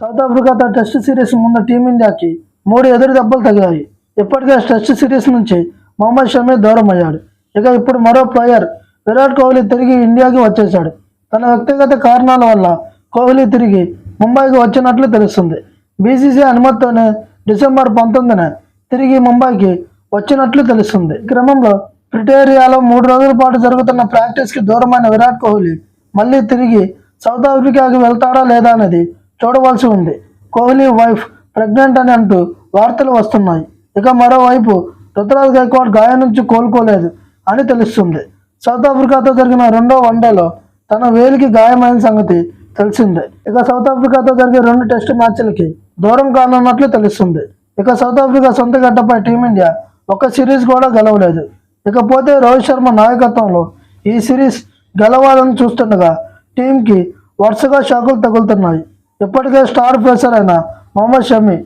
South ఆఫ్రికాతో test series ముందు టీమిండియాకి మూడు ఎదురు దెబ్బలు తగిలాయి. ఇప్పటికే టెస్ట్ సిరీస్ నుంచి మొహమ్మద్ షమీ దూరం అయ్యాడు ఇక ఇప్పుడు మరో ప్లేయర్ విరాట్ కోహ్లీ తిరిగి ఇండియాకి వచ్చేశాడు. తన వ్యక్తిగత కారణాల వల్ల కోహ్లీ తిరిగి ముంబైకి వచ్చినట్లు తెలుస్తుంది. బీసీసీ అనుమతితోనే డిసెంబర్ పంతొమ్మిదిన తిరిగి ముంబైకి వచ్చినట్లు తెలుస్తుంది. క్రమంలో ప్రిటేరియాలో మూడు రోజుల పాటు జరుగుతున్న ప్రాక్టీస్కి దూరమైన విరాట్ కోహ్లీ మళ్ళీ తిరిగి సౌత్ ఆఫ్రికాకి వెళ్తాడా లేదా అనేది చూడవలసి ఉంది. కోహ్లీ వైఫ్ ప్రెగ్నెంట్ అని అంటూ వార్తలు వస్తున్నాయి. ఇక మరోవైపు రుతురాజ్ గైక్వాడ్ గాయం నుంచి కోలుకోలేదు అని తెలుస్తుంది. సౌత్ ఆఫ్రికాతో జరిగిన రెండో వన్డేలో తన వేలికి గాయమైన సంగతి తెలిసిందే. ఇక సౌత్ ఆఫ్రికాతో జరిగే రెండు టెస్ట్ మ్యాచ్లకి దూరం కానున్నట్లు తెలుస్తుంది. ఇక సౌత్ ఆఫ్రికా సొంత గడ్డపై టీమిండియా ఒక్క సిరీస్ కూడా గెలవలేదు. ఇకపోతే రోహిత్ శర్మ నాయకత్వంలో ఈ సిరీస్ గెలవాలని చూస్తుండగా టీంకి వరుసగా షాకులు తగులుతున్నాయి. ఇప్పటికే స్టార్ పేసర్ అయిన మొహమ్మద్ షమి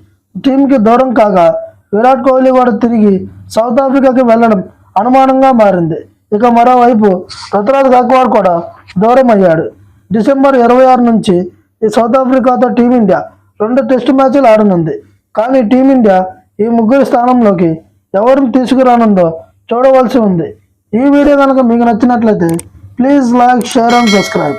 టీంకి దూరం కాగా విరాట్ కోహ్లీ కూడా తిరిగి సౌత్ ఆఫ్రికాకి వెళ్ళడం అనుమానంగా మారింది. ఇక మరోవైపు రుతురాజ్ గక్వార్ కూడా దూరం అయ్యాడు డిసెంబర్ ఇరవై ఆరు నుంచి ఈ సౌత్ ఆఫ్రికాతో టీమిండియా రెండు టెస్ట్ మ్యాచ్లు ఆడనుంది. కానీ టీమిండియా ఈ ముగ్గురి స్థానంలోకి ఎవరిని తీసుకురానుందో చూడవలసి ఉంది. ఈ వీడియో కనుక మీకు నచ్చినట్లయితే please like share and subscribe.